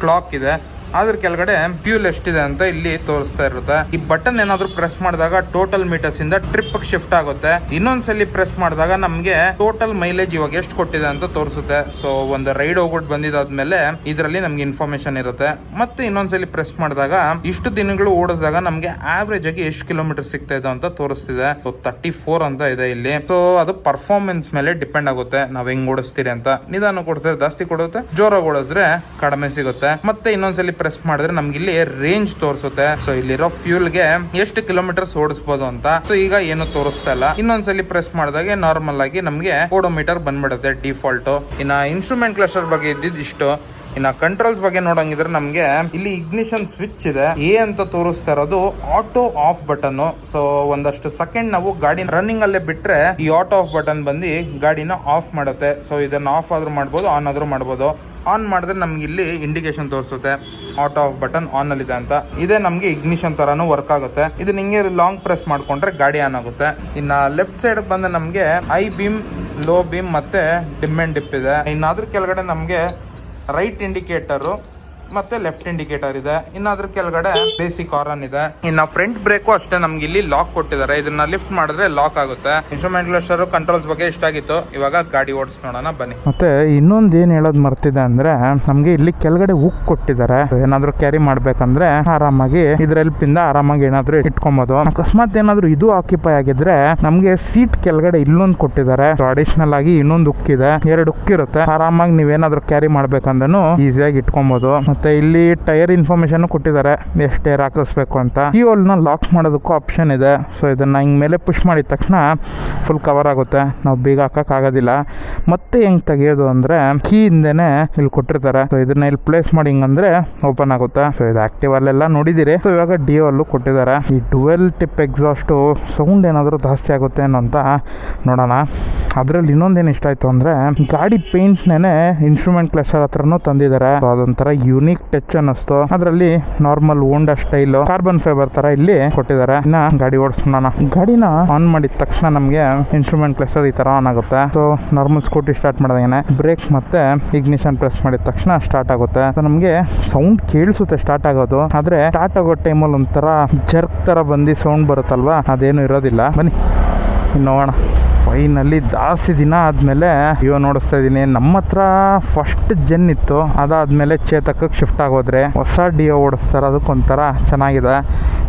ಕ್ಲಾಕ್ ಇದೆ. ಅದ್ರ ಕೆಳಗಡೆ ಫ್ಯೂಲ್ ಎಷ್ಟಿದೆ ಅಂತ ಇಲ್ಲಿ ತೋರಿಸ್ತಾ ಇರುತ್ತೆ. ಈ ಬಟನ್ ಏನಾದ್ರು ಪ್ರೆಸ್ ಮಾಡಿದಾಗ ಟೋಟಲ್ ಮೀಟರ್ಸ್ ಇಂದ ಟ್ರಿಪ್ ಶಿಫ್ಟ್ ಆಗುತ್ತೆ. ಇನ್ನೊಂದ್ಸಲಿ ಪ್ರೆಸ್ ಮಾಡಿದಾಗ ನಮ್ಗೆ ಟೋಟಲ್ ಮೈಲೇಜ್ ಇವಾಗ ಎಷ್ಟು ಕೊಟ್ಟಿದೆ ಅಂತ ತೋರಿಸುತ್ತೆ. ಸೊ ಒಂದು ರೈಡ್ ಹೋಗ್ಬಿಟ್ಟು ಬಂದಿದಾದ್ಮೇಲೆ ಇದರಲ್ಲಿ ನಮ್ಗೆ ಇನ್ಫಾರ್ಮೇಶನ್ ಇರುತ್ತೆ. ಮತ್ತೆ ಇನ್ನೊಂದ್ಸಲಿ ಪ್ರೆಸ್ ಮಾಡಿದಾಗ ಇಷ್ಟು ದಿನಗಳು ಓಡಿಸಿದಾಗ ನಮ್ಗೆ ಆವರೇಜ್ ಆಗಿ ಎಷ್ಟು ಕಿಲೋಮೀಟರ್ ಸಿಗ್ತಾ ಇದೆ ಅಂತ ತೋರಿಸ್ತಿದೆ. ಸೊ ತರ್ಟಿ ಫೋರ್ ಅಂತ ಇದೆ ಇಲ್ಲಿ. ಸೊ ಅದು ಪರ್ಫಾರ್ಮೆನ್ಸ್ ಮೇಲೆ ಡಿಪೆಂಡ್ ಆಗುತ್ತೆ. ನಾವ್ ಹೆಂಗ್ ಓಡಿಸ್ತೀರಿ ಅಂತ. ನಿಧಾನ ಕೊಡ್ತಾರೆ? ಜಾಸ್ತಿ ಕೊಡುತ್ತೆ? ಜೋರಾಗಿ ಓಡಿದ್ರೆ ಕಡಿಮೆ ಸಿಗುತ್ತೆ. ಮತ್ತೆ ಇನ್ನೊಂದ್ಸಲಿ ಪ್ರೆಸ್ ಮಾಡಿದ್ರೆ ನಮ್ಗೆ ಇಲ್ಲಿ ರೇಂಜ್ ತೋರಿಸುತ್ತೆ. ಸೊ ಇಲ್ಲಿರೋ ಫ್ಯೂಲ್ಗೆ ಎಷ್ಟು ಕಿಲೋಮೀಟರ್ಸ್ ಓಡಿಸಬಹುದು ಅಂತ. ಸೊ ಈಗ ಏನು ತೋರಿಸ್ತಾ ಇಲ್ಲ. ಇನ್ನೊಂದ್ಸಲಿ ಪ್ರೆಸ್ ಮಾಡಿದಾಗ ನಾರ್ಮಲ್ ಆಗಿ ನಮ್ಗೆ ಓಡೋಮೀಟರ್ ಬಂದ್ಬಿಡುತ್ತೆ ಡಿಫಾಲ್ಟ್ ಇನ್ನ ಇನ್ಸ್ಟ್ರೂಮೆಂಟ್ ಕ್ಲಸ್ಟರ್ ಬಗ್ಗೆ ಇದ್ದಿದ್ದು ಇಷ್ಟು. ಇನ್ನ ಕಂಟ್ರೋಲ್ಸ್ ಬಗ್ಗೆ ನೋಡಂಗಿದ್ರೆ ನಮ್ಗೆ ಇಲ್ಲಿ ಇಗ್ನಿಷನ್ ಸ್ವಿಚ್ ಇದೆ. ಎ ಅಂತ ತೋರಿಸ್ತಾ ಇರೋದು ಆಟೋ ಆಫ್ ಬಟನ್ ಸೊ ಒಂದಷ್ಟು ಸೆಕೆಂಡ್ ನಾವು ಗಾಡಿ ರನ್ನಿಂಗ್ ಅಲ್ಲೇ ಬಿಟ್ರೆ ಈ ಆಟೋ ಆಫ್ ಬಟನ್ ಬಂದು ಗಾಡಿನ ಆಫ್ ಮಾಡುತ್ತೆ. ಸೊ ಇದನ್ನ ಆಫ್ ಆದ್ರೂ ಮಾಡ್ಬೋದು ಆನ್ ಆದ್ರೂ ಮಾಡ್ಬೋದು. ಆನ್ ಮಾಡಿದ್ರೆ ನಮ್ಗೆ ಇಲ್ಲಿ ಇಂಡಿಕೇಶನ್ ತೋರಿಸುತ್ತೆ ಆಟೋ ಆಫ್ ಬಟನ್ ಆನ್ ಅಲ್ಲಿ ಇದೆ ಅಂತ. ಇದೇ ನಮ್ಗೆ ಇಗ್ನಿಷನ್ ತರಾನು ವರ್ಕ್ ಆಗುತ್ತೆ. ಇದು ನಿಮಗೆ ಲಾಂಗ್ ಪ್ರೆಸ್ ಮಾಡ್ಕೊಂಡ್ರೆ ಗಾಡಿ ಆನ್ ಆಗುತ್ತೆ. ಇನ್ನ ಲೆಫ್ಟ್ ಸೈಡ್ ಬಂದ್ರೆ ನಮ್ಗೆ ಐ ಬಿಮ್ ಲೋ ಬೀಮ್ ಮತ್ತೆ ಡಿಮ್ ಅಂಡ್ ಡಿಪ್ ಇದೆ. ಇನ್ನಾದ್ರೂ ಕೆಳಗಡೆ ನಮ್ಗೆ ರೈಟ್ ಇಂಡಿಕೇಟರ್ ಮತ್ತೆ ಲೆಫ್ಟ್ ಇಂಡಿಕೇಟರ್ ಇದೆ. ಇನ್ನು ಅದ್ರ ಕೆಳಗಡೆ ಬೇಸಿಕ್ ಆರನ್ ಇದೆ. ಇನ್ನು ಫ್ರಂಟ್ ಬ್ರೇಕು ಅಷ್ಟೇ ನಮ್ಗೆ ಇಲ್ಲಿ ಲಾಕ್ ಕೊಟ್ಟಿದ್ದಾರೆ. ಇದನ್ನ ಲಿಫ್ಟ್ ಮಾಡಿದ್ರೆ ಲಾಕ್ ಆಗುತ್ತೆ. ಇನ್ಸ್ಟ್ರೂಮೆಂಟ್ ಕ್ಲಸ್ಟರ್ ಕಂಟ್ರೋಲ್ಸ್ ಬಗ್ಗೆ ಇಷ್ಟ ಆಗಿತ್ತು. ಇವಾಗ ಗಾಡಿ ಓಡಿಸ್ ನೋಡೋಣ, ಬನ್ನಿ. ಮತ್ತೆ ಇನ್ನೊಂದು ಏನು ಹೇಳೋದು ಮರ್ತಿದೆ ಅಂದ್ರೆ, ನಮಗೆ ಇಲ್ಲಿ ಕೆಳಗಡೆ ಉಕ್ ಕೊಟ್ಟಿದ್ದಾರೆ. ಏನಾದರೂ ಕ್ಯಾರಿ ಮಾಡ್ಬೇಕಂದ್ರೆ ಆರಾಮಾಗಿ ಇದ್ರ ಹೆಲ್ಪಿಂದ ಆರಾಮಾಗಿ ಏನಾದರೂ ಇಟ್ಕೊಬೋದು. ಅಕಸ್ಮಾತ್ ಏನಾದ್ರು ಇದು ಆಕ್ಯುಪೈ ಆಗಿದ್ರೆ ನಮಗೆ ಸೀಟ್ ಕೆಳಗಡೆ ಇಲ್ಲೊಂದು ಕೊಟ್ಟಿದ್ದಾರೆ. ಅಡಿಷನಲ್ ಆಗಿ ಇನ್ನೊಂದು ಉಕ್ ಇದೆ. ಎರಡು ಉಕ್ ಇರುತ್ತೆ. ಆರಾಮಾಗಿ ನೀವೇನಾದ್ರೂ ಕ್ಯಾರಿ ಮಾಡ್ಬೇಕಂದ್ರೂ ಈಸಿಯಾಗಿ ಇಟ್ಕೊಬೋದು. ಮತ್ತೆ ಇಲ್ಲಿ ಟೈರ್ ಇನ್ಫಾರ್ಮೇಶನ್ ಕೊಟ್ಟಿದ್ದಾರೆ ಎಷ್ಟು ಟೈರ್ ಹಾಕಿಸ್ಬೇಕು ಅಂತ. ಈ ನ ಲಾಕ್ ಮಾಡೋದಕ್ಕೂ ಆಪ್ಷನ್ ಇದೆ. ಸೊ ಇದನ್ನ ಹಿಂಗ್ ಮೇಲೆ ಪುಷ್ ಮಾಡಿದ ತಕ್ಷಣ ಫುಲ್ ಕವರ್ ಆಗುತ್ತೆ. ನಾವು ಬೀಗ ಹಾಕಕ್ ಆಗೋದಿಲ್ಲ. ಮತ್ತೆ ಹೆಂಗ್ ತೆಗಿಯೋದು ಅಂದ್ರೆ ಕೀ ಹಿಂದೆನೆ ಇಲ್ಲಿ ಕೊಟ್ಟಿರ್ತಾರೆ. ಸೊ ಇದನ್ನ ಇಲ್ಲಿ ಪ್ಲೇಸ್ ಮಾಡಿ ಹಿಂಗಂದ್ರೆ ಓಪನ್ ಆಗುತ್ತೆ. ಸೊ ಇದು ಆಕ್ಟಿವ್ ಅಲ್ಲೆಲ್ಲ ನೋಡಿದಿರಿ. ಸೊ ಇವಾಗ ಡಿ ಅಲ್ಲೂ ಕೊಟ್ಟಿದ್ದಾರೆ ಈ ಡುವೆಲ್ ಟಿಪ್ ಎಕ್ಸಾಸ್ಟ್ ಸೌಂಡ್ ಏನಾದರೂ ಜಾಸ್ತಿ ಆಗುತ್ತೆ ಏನೋ ಅಂತ ನೋಡೋಣ. ಅದರಲ್ಲಿ ಇನ್ನೊಂದೇನು ಇಷ್ಟ ಆಯ್ತು ಅಂದ್ರೆ, ಗಾಡಿ ಪೇಂಟ್ನೇ ಇನ್ಸ್ಟ್ರೂಮೆಂಟ್ ಕ್ಲಸ್ಟರ್ ಹತ್ರನೂ ತಂದಿದ್ದಾರೆ ಅದೊಂಥರ ಯೂನಿಕ್ ಟಚ್ ಅನ್ನಿಸ್ತು ಅದರಲ್ಲಿ normal Honda style carbon fibre ತರ ಇಲ್ಲಿ ಕೊಟ್ಟಿದ್ದಾರೆ. ಇನ್ನ ಗಾಡಿ ಓಡಿಸೋಣ ಗಾಡಿನ ಆನ್ ಮಾಡಿದ ತಕ್ಷಣ ನಮಗೆ ಇನ್ಸ್ಟ್ರೂಮೆಂಟ್ ಕ್ಲಸ್ಟರ್ ಈ ತರ ಆನ್ ಆಗುತ್ತೆ. ಸೊ ನಾರ್ಮಲ್ ಸ್ಕೂಟಿ ಸ್ಟಾರ್ಟ್ ಮಾಡಿದಾಗೇನೆ. ಬ್ರೇಕ್ ಮತ್ತೆ ಇಗ್ನಿಷನ್ ಪ್ರೆಸ್ ಮಾಡಿದ ತಕ್ಷಣ ಸ್ಟಾರ್ಟ್ ಆಗುತ್ತೆ. ನಮಗೆ ಸೌಂಡ್ ಕೇಳಿಸುತ್ತೆ ಸ್ಟಾರ್ಟ್ ಆಗೋದು. ಆದ್ರೆ ಸ್ಟಾರ್ಟ್ ಆಗೋ ಟೈಮಲ್ಲಿ ಒಂಥರ ಜರ್ಕ್ ತರ ಬಂದು ಸೌಂಡ್ ಬರುತ್ತಲ್ವಾ? ಅದೇನು ಇರೋದಿಲ್ಲ. ಬನ್ನಿ ನೋಡೋಣ. ಫೈನಲ್ಲಿ ಜಾಸ್ತಿ ದಿನ ಆದಮೇಲೆ ಇವಾಗ ನೋಡಿಸ್ತಾ ಇದ್ದೀನಿ ನಮ್ಮ ಹತ್ರ ಫಸ್ಟ್ ಜೆನ್ ಇತ್ತು. ಅದಾದಮೇಲೆ ಚೇತಕಕ್ಕೆ ಶಿಫ್ಟ್ ಆಗೋದ್ರೆ ಹೊಸ ಡಿಯೋ ಓಡಿಸ್ತಾರೆ. ಅದಕ್ಕೊಂಥರ ಚೆನ್ನಾಗಿದೆ.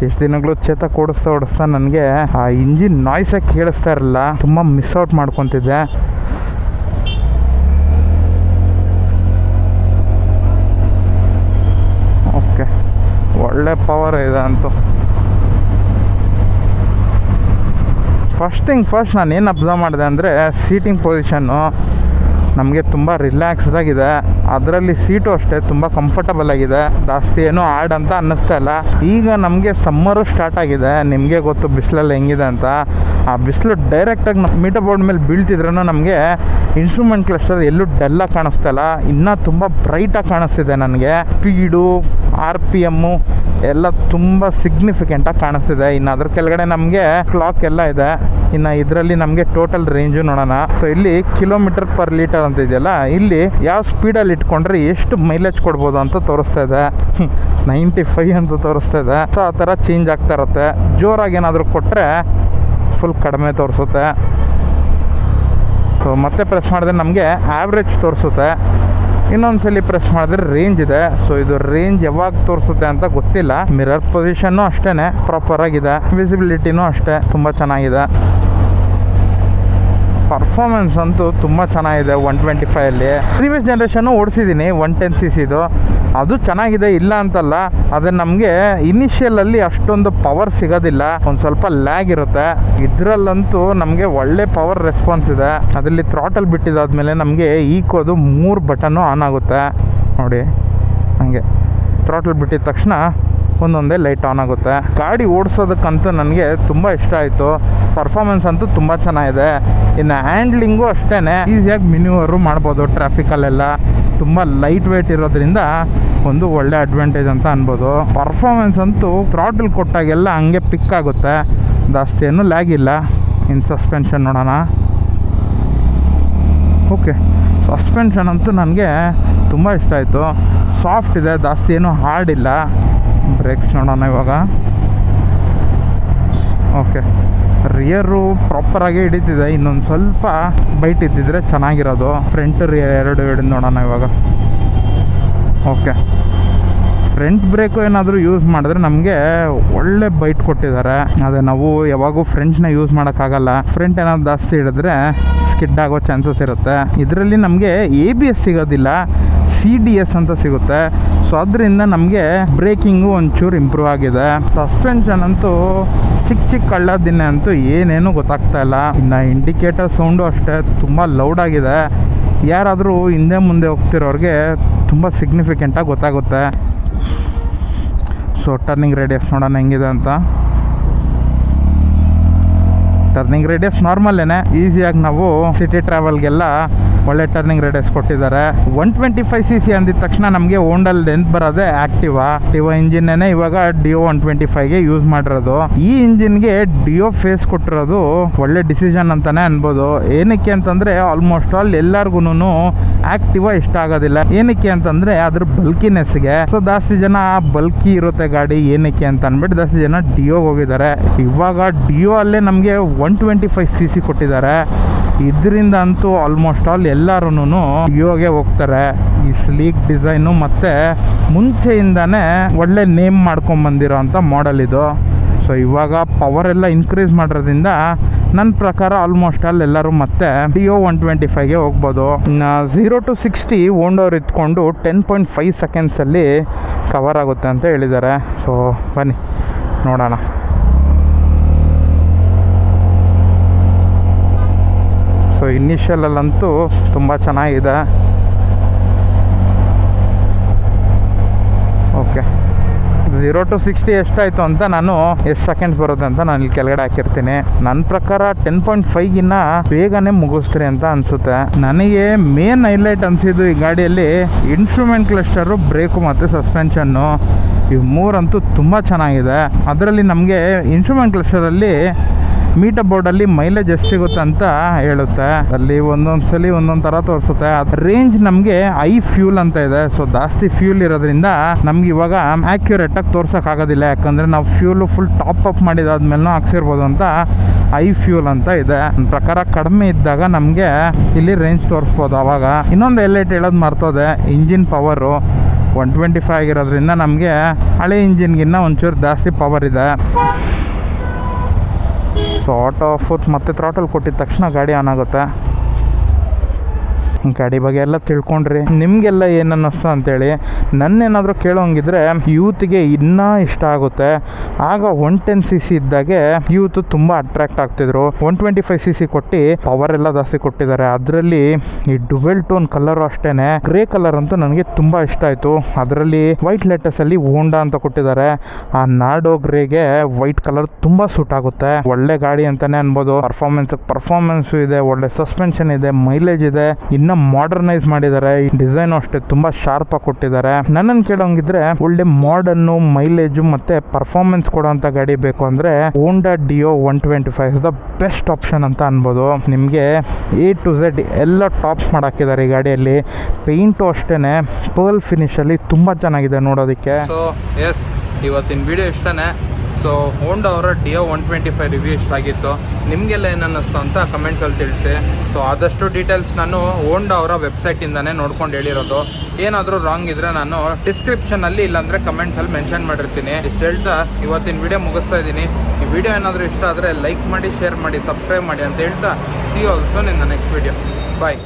ಎಷ್ಟು ದಿನಗಳು ಚೇತಕ್ ಓಡಿಸ್ತಾ ಓಡಿಸ್ತಾ ನನಗೆ ಆ ಇಂಜಿನ್ ನಾಯ್ಸೇ ಕೇಳಿಸ್ತಾ ಇರಲಿಲ್ಲ. ತುಂಬ ಮಿಸ್ ಔಟ್ ಮಾಡ್ಕೊತಿದ್ದೆ. ಓಕೆ. ಒಳ್ಳೆ ಪವರ್ ಇದೆ ಅಂತೂ. ಫಸ್ಟ್ ಥಿಂಗ್ ಫಸ್ಟ್ ನಾನು ಏನು ಅಬ್ಸರ್ವ್ ಮಾಡಿದೆ ಅಂದರೆ ಸೀಟಿಂಗ್ ಪೊಸಿಷನ್ನು ನಮಗೆ ತುಂಬ ರಿಲ್ಯಾಕ್ಸ್ಡ್ ಆಗಿದೆ. ಅದರಲ್ಲಿ ಸೀಟು ಅಷ್ಟೇ ತುಂಬ ಕಂಫರ್ಟಬಲ್ ಆಗಿದೆ. ಜಾಸ್ತಿ ಏನೂ ಆಡ್ ಅಂತ ಅನ್ನಿಸ್ತಾ ಇಲ್ಲ. ಈಗ ನಮಗೆ ಸಮ್ಮರು ಸ್ಟಾರ್ಟ್ ಆಗಿದೆ. ನಿಮಗೆ ಗೊತ್ತು ಬಿಸಿಲಲ್ಲಿ ಹೆಂಗಿದೆ ಅಂತ. ಆ ಬಿಸಿಲು ಡೈರೆಕ್ಟಾಗಿ ನಮ್ಮ ಮೀಟರ್ ಬೋರ್ಡ್ ಮೇಲೆ ಬೀಳ್ತಿದ್ರೂ ನಮಗೆ ಇನ್ಸ್ಟ್ರೂಮೆಂಟ್ ಕ್ಲಸ್ಟರ್ ಎಲ್ಲೂ ಡಲ್ಲಾಗಿ ಕಾಣಿಸ್ತಾ ಇಲ್ಲ. ಇನ್ನೂ ತುಂಬ ಬ್ರೈಟಾಗಿ ಕಾಣಿಸ್ತಿದೆ ನನಗೆ. ಸ್ಪೀಡು ಆರ್ ಪಿ ಎಮ್ಮು ಎಲ್ಲ ತುಂಬ ಸಿಗ್ನಿಫಿಕೆಂಟಾಗಿ ಕಾಣಿಸ್ತಿದೆ. ಇನ್ನು ಅದ್ರ ಕೆಳಗಡೆ ನಮಗೆ ಕ್ಲಾಕ್ ಎಲ್ಲ ಇದೆ. ಇನ್ನು ಇದರಲ್ಲಿ ನಮಗೆ ಟೋಟಲ್ ರೇಂಜು ನೋಡೋಣ. ಸೊ ಇಲ್ಲಿ ಕಿಲೋಮೀಟರ್ ಪರ್ ಲೀಟರ್ ಅಂತ ಇದೆಯಲ್ಲ, ಇಲ್ಲಿ ಯಾವ ಸ್ಪೀಡಲ್ಲಿ ಇಟ್ಕೊಂಡ್ರೆ ಎಷ್ಟು ಮೈಲೇಜ್ ಕೊಡ್ಬೋದು ಅಂತ ತೋರಿಸ್ತಾ ಇದೆ. ನೈಂಟಿ ಫೈವ್ ಅಂತ ತೋರಿಸ್ತಾ ಇದೆ. ಸೊ ಆ ಥರ ಚೇಂಜ್ ಆಗ್ತಾ ಇರುತ್ತೆ. ಜೋರಾಗಿ ಏನಾದರೂ ಕೊಟ್ಟರೆ ಫುಲ್ ಕಡಿಮೆ ತೋರಿಸುತ್ತೆ. ಸೊ ಮತ್ತೆ ಪ್ರೆಸ್ ಮಾಡಿದ್ರೆ ನಮಗೆ ಆ್ಯಾವ್ರೇಜ್ ತೋರಿಸುತ್ತೆ. ಇನ್ನೊಂದ್ಸಲಿ ಪ್ರೆಸ್ ಮಾಡಿದ್ರೆ ರೇಂಜ್ ಇದೆ. ಸೊ ಇದು ರೇಂಜ್ ಯಾವಾಗ ತೋರಿಸುತ್ತೆ ಅಂತ ಗೊತ್ತಿಲ್ಲ. ಮಿರರ್ ಪೊಸಿಷನ್ನು ಅಷ್ಟೇ ಪ್ರಾಪರ್ ಆಗಿದೆ. ವಿಸಿಬಿಲಿಟಿನೂ ಅಷ್ಟೇ, ತುಂಬ ಚೆನ್ನಾಗಿದೆ. ಪರ್ಫಾರ್ಮೆನ್ಸ್ ಅಂತೂ ತುಂಬ ಚೆನ್ನಾಗಿದೆ ಒನ್ ಟ್ವೆಂಟಿ ಫೈವಲ್ಲಿ ಪ್ರೀವಿಯಸ್ ಜನ್ರೇಷನ್ನು ಓಡಿಸಿದ್ದೀನಿ ಒನ್ ಟೆನ್ ಸಿ ಸಿದು ಅದು ಚೆನ್ನಾಗಿದೆ, ಇಲ್ಲ ಅಂತಲ್ಲ ಅದು ನಮಗೆ ಇನಿಷಿಯಲಲ್ಲಿ ಅಷ್ಟೊಂದು ಪವರ್ ಸಿಗೋದಿಲ್ಲ. ಒಂದು ಸ್ವಲ್ಪ ಲ್ಯಾಗ್ ಇರುತ್ತೆ. ಇದರಲ್ಲಂತೂ ನಮಗೆ ಒಳ್ಳೆ ಪವರ್ ರೆಸ್ಪಾನ್ಸ್ ಇದೆ. ಅದರಲ್ಲಿ ಥ್ರಾಟಲ್ ಬಿಟ್ಟಿದ್ದಾದ್ಮೇಲೆ ನಮಗೆ ಈಕೋದು ಮೂರು ಬಟನ್ನು ಆನ್ ಆಗುತ್ತೆ. ನೋಡಿ, ಹಂಗೆ. ಥ್ರಾಟಲ್ ಬಿಟ್ಟಿದ ತಕ್ಷಣ ಒಂದೊಂದೇ ಲೈಟ್ ಆನ್ ಆಗುತ್ತೆ. ಗಾಡಿ ಓಡಿಸೋದಕ್ಕಂತೂ ನನಗೆ ತುಂಬ ಇಷ್ಟ ಆಯಿತು. ಪರ್ಫಾರ್ಮೆನ್ಸ್ ಅಂತೂ ತುಂಬ ಚೆನ್ನಾಗಿದೆ. ಇನ್ನು ಹ್ಯಾಂಡ್ಲಿಂಗು ಅಷ್ಟೇ ಈಸಿಯಾಗಿ ಮಿನಿವರು ಮಾಡ್ಬೋದು ಟ್ರಾಫಿಕಲ್ಲೆಲ್ಲ ತುಂಬ ಲೈಟ್ ವೆಯ್ಟ್ ಇರೋದ್ರಿಂದ ಒಂದು ಒಳ್ಳೆ ಅಡ್ವಾಂಟೇಜ್ ಅಂತ ಅನ್ಬೋದು. ಪರ್ಫಾಮೆನ್ಸ್ ಅಂತೂ ಥ್ರಾಟಲ್ ಕೊಟ್ಟಾಗೆಲ್ಲ ಹಂಗೆ ಪಿಕ್ ಆಗುತ್ತೆ. ಜಾಸ್ತಿ ಏನು ಲ್ಯಾಗ್ ಇಲ್ಲ. ಇನ್ನು ಸಸ್ಪೆನ್ಷನ್ ನೋಡೋಣ. ಓಕೆ ಸಸ್ಪೆನ್ಷನ್ ಅಂತೂ ನನಗೆ ತುಂಬ ಇಷ್ಟ ಆಯಿತು. ಸಾಫ್ಟ್ ಇದೆ, ಜಾಸ್ತಿ ಏನೂ ಹಾರ್ಡ್ ಇಲ್ಲ. ಬ್ರೇಕ್ಸ್ ನೋಡೋಣ ಇವಾಗ. ಓಕೆ ರಿಯರು ಪ್ರಾಪರಾಗಿ ಹಿಡಿತಿದೆ. ಇನ್ನೊಂದು ಸ್ವಲ್ಪ ಬೈಟ್ ಇದ್ದಿದ್ರೆ ಚೆನ್ನಾಗಿರೋದು. ಫ್ರಂಟ್ ರಿಯರ್ ಎರಡು ಹಿಡಿದು ನೋಡೋಣ ಇವಾಗ. ಓಕೆ ಫ್ರಂಟ್ ಬ್ರೇಕು ಏನಾದರೂ ಯೂಸ್ ಮಾಡಿದ್ರೆ ನಮಗೆ ಒಳ್ಳೆ ಬೈಟ್ ಕೊಟ್ಟಿದ್ದಾರೆ. ಅದೇ ನಾವು ಯಾವಾಗೂ ಫ್ರಂಟ್ನ ಯೂಸ್ ಮಾಡೋಕ್ಕಾಗಲ್ಲ. ಫ್ರಂಟ್ ಏನಾದ್ರು ಜಾಸ್ತಿ ಹಿಡಿದ್ರೆ ಸ್ಕಿಡ್ ಆಗೋ ಚಾನ್ಸಸ್ ಇರುತ್ತೆ. ಇದರಲ್ಲಿ ನಮಗೆ ಎ ಬಿ ಎಸ್ ಸಿಗೋದಿಲ್ಲ. ಸಿ ಡಿ ಎಸ್ ಅಂತ ಸಿಗುತ್ತೆ. ಸೊ ಅದರಿಂದ ನಮಗೆ ಬ್ರೇಕಿಂಗು ಒಂಚೂರು ಇಂಪ್ರೂವ್ ಆಗಿದೆ. ಸಸ್ಪೆನ್ಷನ್ ಅಂತೂ ಚಿಕ್ಕ ಚಿಕ್ಕ ಕಳ್ಳದಿನ್ನೆ ಅಂತೂ ಏನೇನು ಗೊತ್ತಾಗ್ತಾ ಇಲ್ಲ. ಇನ್ನು ಇಂಡಿಕೇಟರ್ ಸೌಂಡು ಅಷ್ಟೇ ತುಂಬ ಲೌಡ್ ಆಗಿದೆ. ಯಾರಾದರೂ ಹಿಂದೆ ಮುಂದೆ ಹೋಗ್ತಿರೋರಿಗೆ ತುಂಬ ಸಿಗ್ನಿಫಿಕೆಂಟಾಗಿ ಗೊತ್ತಾಗುತ್ತೆ. ಸೊ ಟರ್ನಿಂಗ್ ರೇಡಿಯಸ್ ನೋಡೋಣ ಹೆಂಗಿದೆ ಅಂತ. ಟರ್ನಿಂಗ್ ರೇಡಿಯಸ್ ನಾರ್ಮಲ್ಲೇನೆ ಈಸಿಯಾಗಿ ನಾವು ಸಿಟಿ ಟ್ರಾವೆಲ್ಗೆಲ್ಲ ಒಳ್ಳೆ ಟರ್ನಿಂಗ್ ರೇಡಿಯಸ್ ಕೊಟ್ಟಿದ್ದಾರೆ. One twenty five C C ಅಂದಿದ ತಕ್ಷಣ ನಮಗೆ ಓಂಡಲ್ ನೆನ್ಪು ಬರೋದೇ ಆಕ್ಟಿವಾ ಆಕ್ಟಿವಾ ಇಂಜಿನ್ನೇ ಇವಾಗ ಡಿಯೋ ಒನ್ ಟ್ವೆಂಟಿ ಫೈವ್ಗೆ ಯೂಸ್ ಮಾಡಿರೋದು. ಈ ಇಂಜಿನ್ಗೆ ಡಿಯೋ ಫೇಸ್ ಕೊಟ್ಟಿರೋದು ಒಳ್ಳೆ ಡಿಸಿಷನ್ ಅಂತಾನೆ ಅನ್ಬೋದು. ಏನಕ್ಕೆ ಅಂತಂದ್ರೆ ಆಲ್ಮೋಸ್ಟ್ ಆಲ್ ಎಲ್ಲಾರ್ಗು ಆಕ್ಟಿವಾ ಇಷ್ಟ ಆಗೋದಿಲ್ಲ. ಏನಕ್ಕೆ ಅಂತಂದ್ರೆ ಅದ್ರ ಬಲ್ಕಿನೆಸ್ಗೆ ಸೊ ಜಾಸ್ತಿ ಜನ ಬಲ್ಕಿ ಇರುತ್ತೆ ಗಾಡಿ. ಏನಕ್ಕೆ ಅಂತ ಅಂದ್ಬಿಟ್ಟು ಜಾಸ್ತಿ ಜನ ಡಿಯೋಗೆ ಹೋಗಿದ್ದಾರೆ. ಇವಾಗ ಡಿಯೋ ಅಲ್ಲೇ ನಮಗೆ one twenty five C C ಕೊಟ್ಟಿದ್ದಾರೆ. ಇದರಿಂದ ಅಂತೂ ಆಲ್ಮೋಸ್ಟ್ ಆಲ್ ಎಲ್ಲರೂ ಯೋಗೆ ಹೋಗ್ತಾರೆ. ಈ ಸ್ಲೀಕ್ ಡಿಸೈನು ಮತ್ತು ಮುಂಚೆಯಿಂದನೇ ಒಳ್ಳೆ ನೇಮ್ ಮಾಡ್ಕೊಂಬಂದಿರೋ ಅಂಥ ಮಾಡೆಲ್ ಇದು. ಸೊ ಇವಾಗ ಪವರ್ ಎಲ್ಲ ಇನ್ಕ್ರೀಸ್ ಮಾಡಿರೋದ್ರಿಂದ ನನ್ನ ಪ್ರಕಾರ ಆಲ್ಮೋಸ್ಟ್ ಆಲ್ ಎಲ್ಲರೂ ಮತ್ತೆ ಡಿಯೋ ಒನ್ ಟ್ವೆಂಟಿ ಫೈವ್ಗೆ ಹೋಗ್ಬೋದು. ಝೀರೋ ಟು ಸಿಕ್ಸ್ಟಿ ಓಂಡೋರ್ ಇತ್ಕೊಂಡು ಟೆನ್ ಪಾಯಿಂಟ್ ಫೈವ್ ಸೆಕೆಂಡ್ಸಲ್ಲಿ ಕವರ್ ಆಗುತ್ತೆ ಅಂತ ಹೇಳಿದ್ದಾರೆ. ಸೊ ಬನ್ನಿ, ನೋಡೋಣ. ಇನಿಷಿಯಲಲ್ಲಂತೂ ತುಂಬ ಚೆನ್ನಾಗಿದೆ. ಓಕೆ ಝೀರೋ ಟು ಸಿಕ್ಸ್ಟಿ ಎಷ್ಟಾಯಿತು ಅಂತ ನಾನು ಎಷ್ಟು ಸೆಕೆಂಡ್ಸ್ ಬರುತ್ತೆ ಅಂತ ನಾನು ಇಲ್ಲಿ ಕೆಳಗಡೆ ಹಾಕಿರ್ತೀನಿ. ನನ್ನ ಪ್ರಕಾರ ಟೆನ್ ಪಾಯಿಂಟ್ ಫೈವ್ಗಿನ್ನ ಬೇಗನೆ ಮುಗಿಸ್ತೀರಿ ಅಂತ ಅನಿಸುತ್ತೆ. ನನಗೆ ಮೇನ್ ಹೈಲೈಟ್ ಅನಿಸಿದ್ದು ಈ ಗಾಡಿಯಲ್ಲಿ ಇನ್ಸ್ಟ್ರೂಮೆಂಟ್ ಕ್ಲಸ್ಟರು ಬ್ರೇಕು ಮತ್ತು ಸಸ್ಪೆನ್ಷನ್ನು ಇವು ಮೂರಂತೂ ತುಂಬ ಚೆನ್ನಾಗಿದೆ. ಅದರಲ್ಲಿ ನಮಗೆ ಇನ್ಸ್ಟ್ರೂಮೆಂಟ್ ಕ್ಲಸ್ಟರಲ್ಲಿ ಮೀಟರ್ ಬೋರ್ಡ್ ಅಲ್ಲಿ ಮೈಲೇಜ್ ಎಷ್ಟು ಸಿಗುತ್ತೆ ಅಂತ ಹೇಳುತ್ತೆ. ಅಲ್ಲಿ ಒಂದೊಂದು ಒಂದೊಂದ್ ತರ ತೋರಿಸುತ್ತೆ. ರೇಂಜ್ ನಮಗೆ ಐ ಫ್ಯೂಲ್ ಅಂತ ಇದೆ. ಸೊ ಜಾಸ್ತಿ ಫ್ಯೂಲ್ ಇರೋದ್ರಿಂದ ನಮ್ಗೆ ಇವಾಗ ಆಕ್ಯುರೇಟ್ ಆಗಿ ತೋರ್ಸಕ್ ಆಗೋದಿಲ್ಲ. ಯಾಕಂದ್ರೆ ನಾವು ಫ್ಯೂಲ್ ಫುಲ್ ಟಾಪ್ ಅಪ್ ಮಾಡಿದಾದ್ಮೇಲೆ ಹಾಕ್ಸಿರ್ಬೋದು ಅಂತ ಐ ಫ್ಯೂಲ್ ಅಂತ ಇದೆ. ಪ್ರಕಾರ ಕಡಿಮೆ ಇದ್ದಾಗ ನಮಗೆ ಇಲ್ಲಿ ರೇಂಜ್ ತೋರಿಸ್ಬೋದು ಅವಾಗ. ಇನ್ನೊಂದು ಎಲ್ಲೈಟ್ ಹೇಳೋದು ಮರ್ತೋದೆ. Engine power one twenty five ಆಗಿರೋದ್ರಿಂದ ನಮಗೆ ಹಳೆ ಇಂಜಿನ್ಗಿನ್ನ ಒಂಚೂರು ಜಾಸ್ತಿ ಪವರ್ ಇದೆ. ಸೊ ಆಟೋ ಆಫ್ ಮತ್ತೆ ಥ್ರಾಟಲ್ ಕೊಟ್ಟಿದ ತಕ್ಷಣ ಗಾಡಿ ಆನ್ ಆಗುತ್ತೆ. ಗಾಡಿ ಬಗ್ಗೆ ಎಲ್ಲ ತಿಳ್ಕೊಂಡ್ರಿ. ನಿಮಗೆಲ್ಲ ಏನು ಅನ್ನಿಸ್ತು ಅಂತೇಳಿ, ನನ್ನೇನಾದರೂ ಕೇಳೋಂಗಿದ್ರೆ ಯೂತ್ಗೆ ಇನ್ನೂ ಇಷ್ಟ ಆಗುತ್ತೆ. ಆಗ ಒನ್ ಟೆನ್ ಸಿ ಸಿ ಇದ್ದಾಗೆ ಯೂತ್ ತುಂಬ attract ಆಗ್ತಿದ್ರು. One twenty five C C ಕೊಟ್ಟು ಪವರ್ ಎಲ್ಲ ಜಾಸ್ತಿ ಕೊಟ್ಟಿದ್ದಾರೆ. ಅದರಲ್ಲಿ ಈ ಡುವೆಲ್ ಟೋನ್ ಕಲರು ಅಷ್ಟೇನೆ. ಗ್ರೇ ಕಲರ್ ಅಂತೂ ನನಗೆ ತುಂಬ ಇಷ್ಟ ಆಯಿತು. ಅದರಲ್ಲಿ ವೈಟ್ ಲೆಟರ್ಸಲ್ಲಿ ಹೋಂಡಾ ಅಂತ ಕೊಟ್ಟಿದ್ದಾರೆ. ಆ ನಾಡೋ ಗ್ರೇಗೆ ವೈಟ್ ಕಲರ್ ತುಂಬ ಸೂಟ್ ಆಗುತ್ತೆ. ಒಳ್ಳೆ ಗಾಡಿ ಅಂತಾನೆ ಅನ್ಬೋದು. ಪರ್ಫಾರ್ಮೆನ್ಸ್ ಪರ್ಫಾರ್ಮೆನ್ಸ್ ಇದೆ, ಒಳ್ಳೆ ಸಸ್ಪೆನ್ಷನ್ ಇದೆ ಮೈಲೇಜ್ ಇದೆ. ಇನ್ನ ಮಾಡರ್ನೈಸ್ ಮಾಡಿದ್ದಾರೆ. ಡಿಸೈನ್ ಅಷ್ಟೇ ತುಂಬಾ ಶಾರ್ಪ್ ಆಗಿ ಕೊಟ್ಟಿದ್ದಾರೆ. ನನ್ನನ್ನು ಕೇಳೋಂಗಿದ್ರೆ ಒಳ್ಳೆ ಮಾಡರ್ನ್ ಮೈಲೇಜ್ ಮತ್ತೆ ಪರ್ಫಾರ್ಮೆನ್ಸ್ ಕೊಡುವಂತ ಗಾಡಿ ಬೇಕು ಅಂದ್ರೆ Honda Dio one twenty five the best option ಅಂತ ಅನ್ಬೋದು. ನಿಮಗೆ ಎ ಟು ಝೆಡ್ ಎಲ್ಲ ಟಾಪ್ ಮಾಡಾಕಿದ್ದಾರೆ ಈ ಗಾಡಿಯಲ್ಲಿ. ಪೇಂಟು ಅಷ್ಟೇನೆ ಪರ್ಲ್ ಫಿನಿಶ್ ಅಲ್ಲಿ ತುಂಬಾ ಚೆನ್ನಾಗಿದೆ ನೋಡೋದಕ್ಕೆ. ಎಸ್ ಇವತ್ತಿನ ವಿಡಿಯೋ ಇಷ್ಟನೇ. ಸೊ ಹೋಂಡಾ ಅವರ Dio one twenty five review ಇಷ್ಟ ಆಗಿತ್ತು ನಿಮಗೆಲ್ಲ ಏನು ಅನ್ನಿಸ್ತು ಅಂತ ಕಮೆಂಟ್ಸಲ್ಲಿ ತಿಳಿಸಿ. ಸೊ ಆದಷ್ಟು ಡೀಟೇಲ್ಸ್ ನಾನು ಹೋಂಡಾ ಅವರ ವೆಬ್ಸೈಟಿಂದನೇ ನೋಡ್ಕೊಂಡು ಹೇಳಿರೋದು. ಏನಾದರೂ ರಾಂಗ್ ಇದ್ದರೆ ನಾನು ಡಿಸ್ಕ್ರಿಪ್ಷನಲ್ಲಿ ಇಲ್ಲಾಂದರೆ ಕಮೆಂಟ್ಸಲ್ಲಿ ಮೆನ್ಷನ್ ಮಾಡಿರ್ತೀನಿ. ಇಷ್ಟು ಹೇಳ್ತಾ ಇವತ್ತಿನ ವಿಡಿಯೋ ಮುಗಿಸ್ತಾ ಇದ್ದೀನಿ. ಈ ವಿಡಿಯೋ ಏನಾದರೂ ಇಷ್ಟ ಆದರೆ ಲೈಕ್ ಮಾಡಿ ಶೇರ್ ಮಾಡಿ ಸಬ್ಸ್ಕ್ರೈಬ್ ಮಾಡಿ ಅಂತ ಹೇಳ್ತಾ. ಸಿ ಆಲ್ಸೋ ನಿನ್ನ ನೆಕ್ಸ್ಟ್ ವಿಡಿಯೋ ಬಾಯ್